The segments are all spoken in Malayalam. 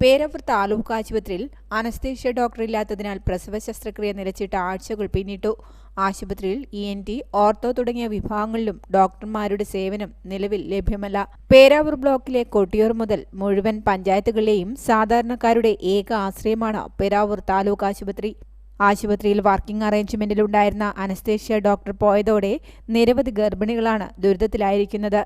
പേരവൂർ താലൂക്ക് ആശുപത്രിയിൽ അനസ്തേഷ്യ ഡോക്ടർ ഇല്ലാത്തതിനാൽ പ്രസവ ശസ്ത്രക്രിയ നിലച്ചിട്ട് ആഴ്ചകൾ പിന്നിട്ടു. ആശുപത്രിയിൽ ഇ എൻ ടി ഓർത്തോ തുടങ്ങിയ വിഭാഗങ്ങളിലും ഡോക്ടർമാരുടെ സേവനം നിലവിൽ ലഭ്യമല്ല. പേരാവൂർ ബ്ലോക്കിലെ കൊട്ടിയൂർ മുതൽ മുഴുവൻ പഞ്ചായത്തുകളിലെയും സാധാരണക്കാരുടെ ഏക ആശ്രയമാണ് പേരാവൂർ താലൂക്ക് ആശുപത്രി. ആശുപത്രിയിൽ വർക്കിംഗ് അറേഞ്ച്മെന്റിലുണ്ടായിരുന്ന അനസ്തേഷ്യ ഡോക്ടർ പോയതോടെ നിരവധി ഗർഭിണികളാണ് ദുരിതത്തിലായിരിക്കുന്നത്.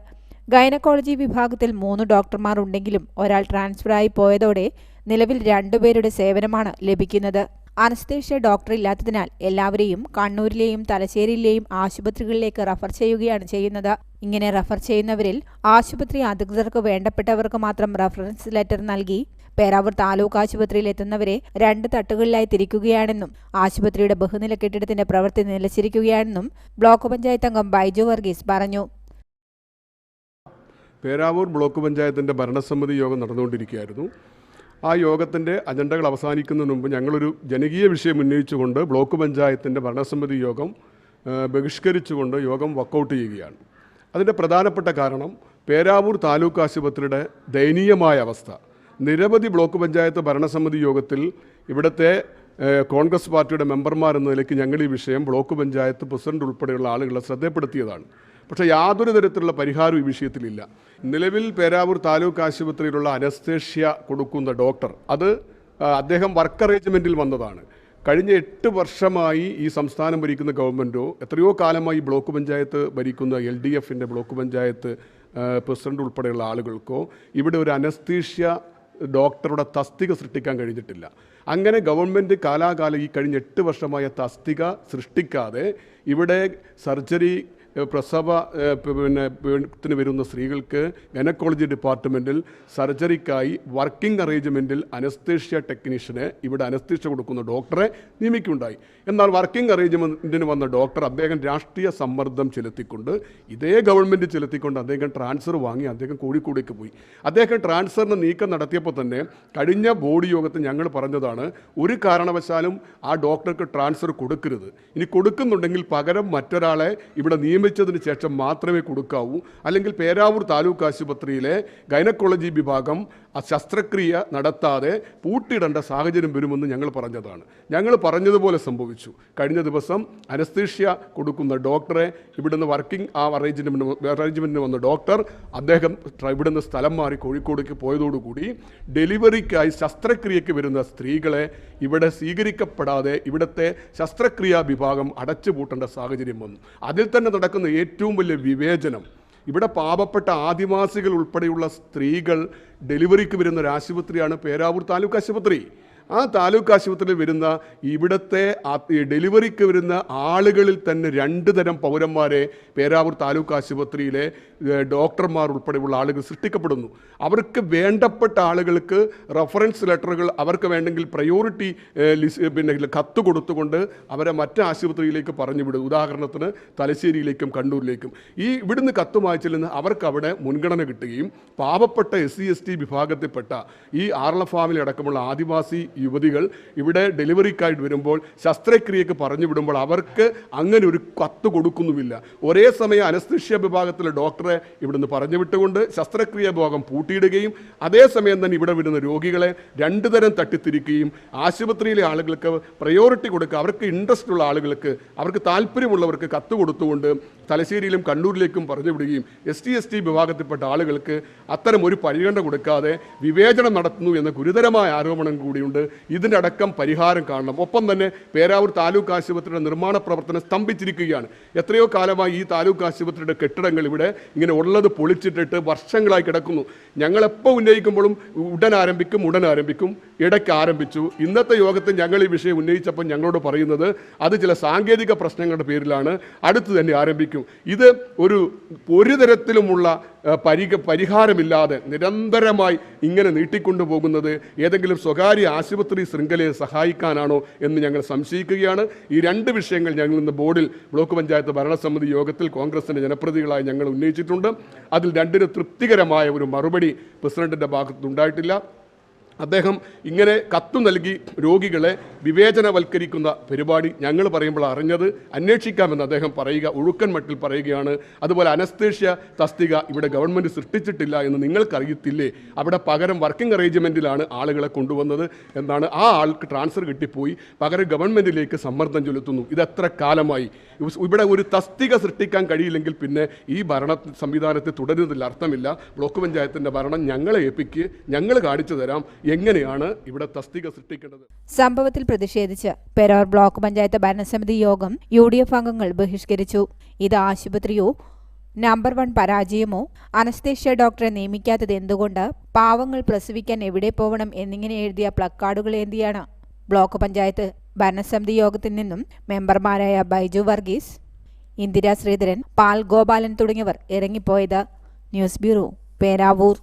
ഗൈനക്കോളജി വിഭാഗത്തിൽ മൂന്ന് ഡോക്ടർമാർ ഉണ്ടെങ്കിലും ഒരാൾ ട്രാൻസ്ഫറായി പോയതോടെ നിലവിൽ രണ്ടുപേരുടെ സേവനമാണ് ലഭിക്കുന്നത്. അനസ്തേഷ്യ ഡോക്ടർ ഇല്ലാത്തതിനാൽ എല്ലാവരെയും കണ്ണൂരിലെയും തലശ്ശേരിയിലെയും ആശുപത്രികളിലേക്ക് റഫർ ചെയ്യുകയാണ് ചെയ്യുന്നത്. ഇങ്ങനെ റഫർ ചെയ്യുന്നവരിൽ ആശുപത്രി അധികൃതർക്ക് വേണ്ടപ്പെട്ടവർക്ക് മാത്രം റഫറൻസ് ലെറ്റർ നൽകി പേരാവൂർ താലൂക്ക് ആശുപത്രിയിൽ എത്തുന്നവരെ രണ്ട് തട്ടുകളിലായി തിരിക്കുകയാണെന്നും ആശുപത്രിയുടെ ബഹുനില കെട്ടിടത്തിന്റെ പ്രവൃത്തി നിലച്ചിരിക്കുകയാണെന്നും ബ്ലോക്ക് പഞ്ചായത്ത് അംഗം ബൈജു വർഗീസ് പറഞ്ഞു. പേരാവൂർ ബ്ലോക്ക് പഞ്ചായത്തിന്റെ ഭരണസമിതി യോഗം നടന്നുകൊണ്ടിരിക്കുകയായിരുന്നു. ആ യോഗത്തിന്റെ അജണ്ടകൾ അവസാനിക്കുന്നതിന് മുമ്പ് ഞങ്ങളൊരു ജനകീയ വിഷയം ഉന്നയിച്ചുകൊണ്ട് ബ്ലോക്ക് പഞ്ചായത്തിന്റെ ഭരണസമിതി യോഗം ബഹിഷ്കരിച്ചുകൊണ്ട് യോഗം വർക്കൗട്ട് ചെയ്യുകയാണ്. അതിന്റെ പ്രധാനപ്പെട്ട കാരണം പേരാവൂർ താലൂക്ക് ആശുപത്രിയുടെ ദയനീയമായ അവസ്ഥ. നിരവധി ബ്ലോക്ക് പഞ്ചായത്ത് ഭരണസമിതി യോഗത്തിൽ ഇവിടുത്തെ കോൺഗ്രസ് പാർട്ടിയുടെ മെമ്പർമാർ എന്ന നിലയ്ക്ക് ഞങ്ങൾ ഈ വിഷയം ബ്ലോക്ക് പഞ്ചായത്ത് പ്രസിഡന്റ് ഉൾപ്പെടെയുള്ള ആളുകളെ ശ്രദ്ധപ്പെടുത്തിയതാണ്. പക്ഷേ യാതൊരു തരത്തിലുള്ള പരിഹാരവും ഈ വിഷയത്തിലില്ല. നിലവിൽ പേരാവൂർ താലൂക്ക് ആശുപത്രിയിലുള്ള അനസ്തേഷ്യ കൊടുക്കുന്ന ഡോക്ടർ അത് അദ്ദേഹം വർക്ക് അറേഞ്ച്മെന്റിൽ വന്നതാണ്. കഴിഞ്ഞ എട്ട് വർഷമായി ഈ സംസ്ഥാനം ഭരിക്കുന്ന ഗവൺമെന്റോ എത്രയോ കാലമായി ബ്ലോക്ക് പഞ്ചായത്ത് ഭരിക്കുന്ന എൽ ഡി എഫിന്റെ ബ്ലോക്ക് പഞ്ചായത്ത് പ്രസിഡന്റ് ഉൾപ്പെടെയുള്ള ആളുകൾക്കോ ഇവിടെ ഒരു അനസ്തീഷ്യ ഡോക്ടറുടെ തസ്തിക സൃഷ്ടിക്കാൻ കഴിഞ്ഞിട്ടില്ല. അങ്ങനെ ഗവൺമെന്റ് കാലാകാലം ഈ കഴിഞ്ഞ എട്ട് വർഷമായ തസ്തിക സൃഷ്ടിക്കാതെ ഇവിടെ സർജറി പ്രസവ പിന്നെ ത്തിന് വരുന്ന സ്ത്രീകൾക്ക് ഗനക്കോളജി ഡിപ്പാർട്ട്മെന്റിൽ സർജറിക്കായി വർക്കിംഗ് അറേഞ്ച്മെന്റിൽ അനസ്തേഷ്യ ടെക്നീഷ്യനെ ഇവിടെ അനസ്തേഷ്യ കൊടുക്കുന്ന ഡോക്ടറെ നിയമിക്കുണ്ടായി എന്നാൽ വർക്കിംഗ് അറേഞ്ച്മെന്റിന് വന്ന ഡോക്ടർ അദ്ദേഹം രാഷ്ട്രീയ സമ്മർദ്ദം ചെലുത്തിക്കൊണ്ട് ഇതേ ഗവൺമെന്റ് ചെലുത്തിക്കൊണ്ട് അദ്ദേഹം ട്രാൻസ്ഫർ വാങ്ങി അദ്ദേഹം കോഴിക്കോടേക്ക് പോയി. അദ്ദേഹം ട്രാൻസ്ഫറിന് നീക്കം നടത്തിയപ്പോൾ തന്നെ കഴിഞ്ഞ ബോർഡ് യോഗത്തിൽ ഞങ്ങൾ പറഞ്ഞതാണ് ഒരു കാരണവശാലും ആ ഡോക്ടർക്ക് ട്രാൻസ്ഫർ കൊടുക്കരുത്. ഇനി കൊടുക്കുന്നുണ്ടെങ്കിൽ പകരം മറ്റൊരാളെ ഇവിടെ നിയമിച്ചതിന് ശേഷം മാത്രമേ കൊടുക്കാവൂ. അല്ലെങ്കിൽ പേരാവൂർ താലൂക്ക് ആശുപത്രിയിലെ ഗൈനക്കോളജി വിഭാഗം ശസ്ത്രക്രിയ നടത്താതെ പൂട്ടിയിടേണ്ട സാഹചര്യം വരുമെന്ന് ഞങ്ങൾ പറഞ്ഞതാണ്. ഞങ്ങൾ പറഞ്ഞതുപോലെ സംഭവിച്ചു. കഴിഞ്ഞ ദിവസം അനസ്തീഷ്യ കൊടുക്കുന്ന ഡോക്ടറെ ഇവിടുന്ന് വർക്കിംഗ് ആ അറേഞ്ച്മെന്റ് അറേഞ്ച്മെന്റിന് വന്ന ഡോക്ടർ അദ്ദേഹം ഇവിടുന്ന് സ്ഥലം മാറി കോഴിക്കോടേക്ക് പോയതോടുകൂടി ഡെലിവറിക്കായി ശസ്ത്രക്രിയയ്ക്ക് വരുന്ന സ്ത്രീകളെ ഇവിടെ സ്വീകരിക്കപ്പെടാതെ ഇവിടുത്തെ ശസ്ത്രക്രിയാ വിഭാഗം അടച്ചുപൂട്ടേണ്ട സാഹചര്യം വന്നു. അതിൽ തന്നെ നടക്കുന്ന ഏറ്റവും വലിയ വിവേചനം. ഇവിടെ പാവപ്പെട്ട ആദിവാസികൾ ഉൾപ്പെടെയുള്ള സ്ത്രീകൾ ഡെലിവറിക്ക് വരുന്ന ഒരു ആശുപത്രിയാണ് പേരാവൂർ താലൂക്ക് ആശുപത്രി. ആ താലൂക്ക് ആശുപത്രിയിൽ വരുന്ന ഇവിടുത്തെ ഡെലിവറിക്ക് വരുന്ന ആളുകളിൽ തന്നെ രണ്ട് തരം പൗരന്മാരെ പേരാവൂർ താലൂക്ക് ആശുപത്രിയിലെ ഡോക്ടർമാർ ഉൾപ്പെടെയുള്ള ആളുകൾ സൃഷ്ടിക്കപ്പെടുന്നു. അവർക്ക് വേണ്ടപ്പെട്ട ആളുകൾക്ക് റഫറൻസ് ലെറ്ററുകൾ അവർക്ക് വേണ്ടെങ്കിൽ പ്രയോറിറ്റി പിന്നെ കത്ത് കൊടുത്തുകൊണ്ട് അവരെ മറ്റു ആശുപത്രിയിലേക്ക് പറഞ്ഞു വിടും. ഉദാഹരണത്തിന് തലശ്ശേരിയിലേക്കും കണ്ണൂരിലേക്കും. ഈ ഇവിടുന്ന് കത്ത് വായിച്ചിൽ നിന്ന് അവർക്ക് അവിടെ മുൻഗണന കിട്ടുകയും പാവപ്പെട്ട എസ് സി എസ് ടി വിഭാഗത്തിൽപ്പെട്ട ഈ ആർള ഫാമിലി അടക്കമുള്ള ആദിവാസി യുവതികൾ ഇവിടെ ഡെലിവറിക്കായിട്ട് വരുമ്പോൾ ശസ്ത്രക്രിയക്ക് പറഞ്ഞു വിടുമ്പോൾ അവർക്ക് അങ്ങനെ ഒരു കത്ത് കൊടുക്കുന്നുമില്ല. ഒരേ സമയം അനസ്തിഷ്യ വിഭാഗത്തിലെ ഡോക്ടറെ ഇവിടുന്ന് പറഞ്ഞു വിട്ടുകൊണ്ട് ശസ്ത്രക്രിയ വിഭാഗം പൂട്ടിയിടുകയും അതേസമയം തന്നെ ഇവിടെ വരുന്ന രോഗികളെ രണ്ടു തരം തട്ടിത്തിരിക്കുകയും ആശുപത്രിയിലെ ആളുകൾക്ക് പ്രയോറിറ്റി കൊടുക്കുക അവർക്ക് ഇൻട്രസ്റ്റ് ഉള്ള ആളുകൾക്ക് അവർക്ക് താല്പര്യമുള്ളവർക്ക് കത്ത് കൊടുത്തുകൊണ്ട് തലശ്ശേരിയിലും കണ്ണൂരിലേക്കും പറഞ്ഞു വിടുകയും എസ് ടി എസ് ടി വിഭാഗത്തിൽപ്പെട്ട ആളുകൾക്ക് അത്തരം ഒരു പരിഗണന കൊടുക്കാതെ വിവേചനം നടത്തുന്നു എന്ന ഗുരുതരമായ ആരോപണം കൂടിയുണ്ട്. ഇതിനടക്കം പരിഹാരം കാണണം. ഒപ്പം തന്നെ പേരാവൂർ താലൂക്ക് ആശുപത്രിയുടെ നിർമ്മാണ പ്രവർത്തനം സ്തംഭിച്ചിരിക്കുകയാണ്. എത്രയോ കാലമായി ഈ താലൂക്ക് ആശുപത്രിയുടെ കെട്ടിടങ്ങൾ ഇവിടെ ഇങ്ങനെ ഉള്ളത് പൊളിച്ചിട്ടിട്ട് വർഷങ്ങളായി കിടക്കുന്നു. ഞങ്ങളെപ്പോൾ ഉന്നയിക്കുമ്പോഴും ഉടൻ ആരംഭിക്കും ഉടൻ ആരംഭിക്കും ഇടയ്ക്ക് ആരംഭിച്ചു. ഇന്നത്തെ യോഗത്തിൽ ഞങ്ങൾ ഈ വിഷയം ഉന്നയിച്ചപ്പോൾ ഞങ്ങളോട് പറയുന്നത് അത് ചില സാങ്കേതിക പ്രശ്നങ്ങളുടെ പേരിലാണ് അടുത്ത് തന്നെ ആരംഭിക്കും. ഇത് ഒരു ഒരു തരത്തിലുമുള്ള പരിക പരിഹാരമില്ലാതെ നിരന്തരമായി ഇങ്ങനെ നീട്ടിക്കൊണ്ടു പോകുന്നത് ഏതെങ്കിലും സ്വകാര്യ ആശുപത്രി ശൃംഖലയെ സഹായിക്കാനാണോ എന്ന് ഞങ്ങൾ സംശയിക്കുകയാണ്. ഈ രണ്ട് വിഷയങ്ങൾ ഞങ്ങൾ ഇന്ന് ബോർഡിൽ ബ്ലോക്ക് പഞ്ചായത്ത് ഭരണസമിതി യോഗത്തിൽ കോൺഗ്രസിന്റെ ജനപ്രതിനിധികളായി ഞങ്ങൾ ഉന്നയിച്ചിട്ടുണ്ട്. അതിൽ രണ്ടിന് തൃപ്തികരമായ ഒരു മറുപടി പ്രസിഡന്റിന്റെ ഭാഗത്തുനിന്നുണ്ടായിട്ടില്ല. അദ്ദേഹം ഇങ്ങനെ കത്തു നൽകി രോഗികളെ വിവേചനവൽക്കരിക്കുന്ന പരിപാടി ഞങ്ങൾ പറയുമ്പോൾ അറിഞ്ഞത് അന്വേഷിക്കാമെന്ന് അദ്ദേഹം പറയുക ഒഴുക്കൻ മട്ടിൽ പറയുകയാണ്. അതുപോലെ അനസ്തേഷ്യ തസ്തിക ഇവിടെ ഗവൺമെന്റ് സൃഷ്ടിച്ചിട്ടില്ല എന്ന് നിങ്ങൾക്കറിയത്തില്ലേ? അവിടെ പകരം വർക്കിംഗ് അറേഞ്ച്മെന്റിലാണ് ആളുകളെ കൊണ്ടുവന്നത് എന്നാണ് ആ ആൾക്ക് ട്രാൻസ്ഫർ കിട്ടിപ്പോയി. പകരം ഗവൺമെന്റിലേക്ക് സമ്മർദ്ദം ചെലുത്തുന്നു. ഇതെത്ര കാലമായി? ഇവിടെ ഒരു തസ്തിക സൃഷ്ടിക്കാൻ കഴിയില്ലെങ്കിൽ പിന്നെ ഈ ഭരണ സംവിധാനത്തെ തുടരുന്നതിൽ അർത്ഥമില്ല. ബ്ലോക്ക് പഞ്ചായത്തിന്റെ ഭരണം ഞങ്ങളെ ഏൽപ്പിക്ക് ഞങ്ങൾ കാണിച്ചു തരാം എങ്ങനെയാണ് ഇവിടെ തസ്തിക സൃഷ്ടിക്കേണ്ടത്? സംഭവത്തിൽ പ്രതിഷേധിച്ച് പെരോർ ബ്ലോക്ക് പഞ്ചായത്ത് ഭരണസമിതി യോഗം യു ഡി എഫ് അംഗങ്ങൾ ബഹിഷ്കരിച്ചു. ഇത് ആശുപത്രിയോ നമ്പർ വൺ പരാജയമോ അനസ്തേഷ്യ ഡോക്ടറെ നിയമിക്കാത്തത് എന്തുകൊണ്ട് പാവങ്ങൾ പ്രസവിക്കാൻ എവിടെ പോകണം എന്നിങ്ങനെ എഴുതിയ പ്ലക്കാർഡുകൾ ഏന്തിയാണ് ബ്ലോക്ക് പഞ്ചായത്ത് ഭരണസമിതി യോഗത്തിൽ നിന്നും മെമ്പർമാരായ ബൈജു വർഗീസ് ഇന്ദിരാ ശ്രീധരൻ പാൽ ഗോപാലൻ തുടങ്ങിയവർ ഇറങ്ങിപ്പോയത്. News bureau Peravoor.